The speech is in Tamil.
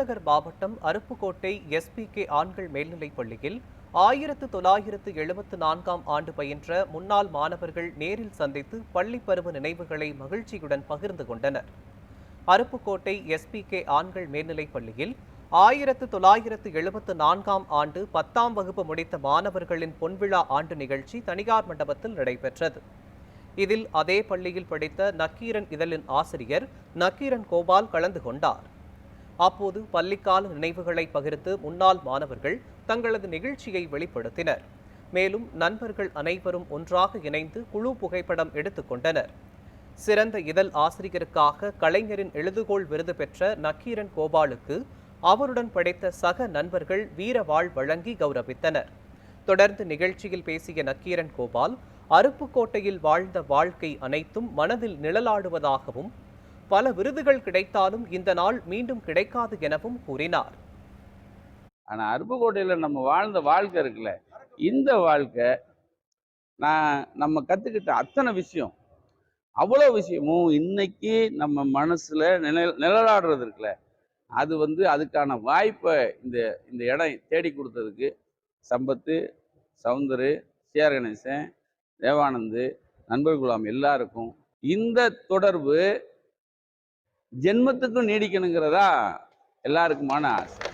விருதுநகர் மாவட்டம் அருப்புக்கோட்டை எஸ்பிகே ஆண்கள் மேல்நிலைப் பள்ளியில் ஆயிரத்து தொள்ளாயிரத்து எழுபத்து நான்காம் ஆண்டு பயின்ற முன்னாள் மாணவர்கள் நேரில் சந்தித்து பள்ளிப் பருவ நினைவுகளை மகிழ்ச்சியுடன் பகிர்ந்து கொண்டனர். அருப்புக்கோட்டை எஸ்பிகே ஆண்கள் மேல்நிலைப் பள்ளியில் ஆயிரத்து தொள்ளாயிரத்து எழுபத்து நான்காம் ஆண்டு பத்தாம் வகுப்பு முடித்த மாணவர்களின் பொன்விழா ஆண்டு நிகழ்ச்சி தனியார் மண்டபத்தில் நடைபெற்றது. இதில் அதே பள்ளியில் படித்த நக்கீரன் இதழின் ஆசிரியர் நக்கீரன் கோபால் கலந்து கொண்டார். அப்போது பள்ளிக்கால நினைவுகளை பகிர்ந்து முன்னாள் மாணவர்கள் தங்களது நிகழ்ச்சியை வெளிப்படுத்தினர். மேலும் நண்பர்கள் அனைவரும் ஒன்றாக இணைந்து குழு புகைப்படம் எடுத்துக்கொண்டனர் சிறந்த இதழ் ஆசிரியருக்காக கலைஞரின் எழுதுகோள் விருது பெற்ற நக்கீரன் கோபாலுக்கு அவருடன் படைத்த சக நண்பர்கள் வீரவாள் வழங்கி கௌரவித்தனர். தொடர்ந்து நிகழ்ச்சியில் பேசிய நக்கீரன் கோபால் அருப்புக்கோட்டையில் வாழ்ந்த வாழ்க்கை அனைத்தும் மனதில் நிழலாடுவதாகவும் பல விருதுகள் கிடைத்தாலும் இந்த நாள் மீண்டும் கிடைக்காது எனவும் கூறினார். ஆனால் அருப்புக்கோட்டையில் நம்ம வாழ்ந்த வாழ்க்கை இருக்குல்ல இந்த வாழ்க்கை நான் நம்ம கற்றுக்கிட்ட அத்தனை விஷயம் அவ்வளோ விஷயமும் இன்னைக்கு நம்ம மனசில் நில நிழலாடுறது இருக்குல்ல அது வந்து அதுக்கான வாய்ப்பை இந்த இந்த இடம் தேடி கொடுத்ததுக்கு சம்பத்து சவுந்தரு சிஆர் கணேசன் தேவானந்து நண்பர் குலாம் எல்லாருக்கும் இந்த தொடர்பு ஜென்மத்துக்கும் நீடிக்கணுங்கிறதா எல்லாருக்குமான ஆசை.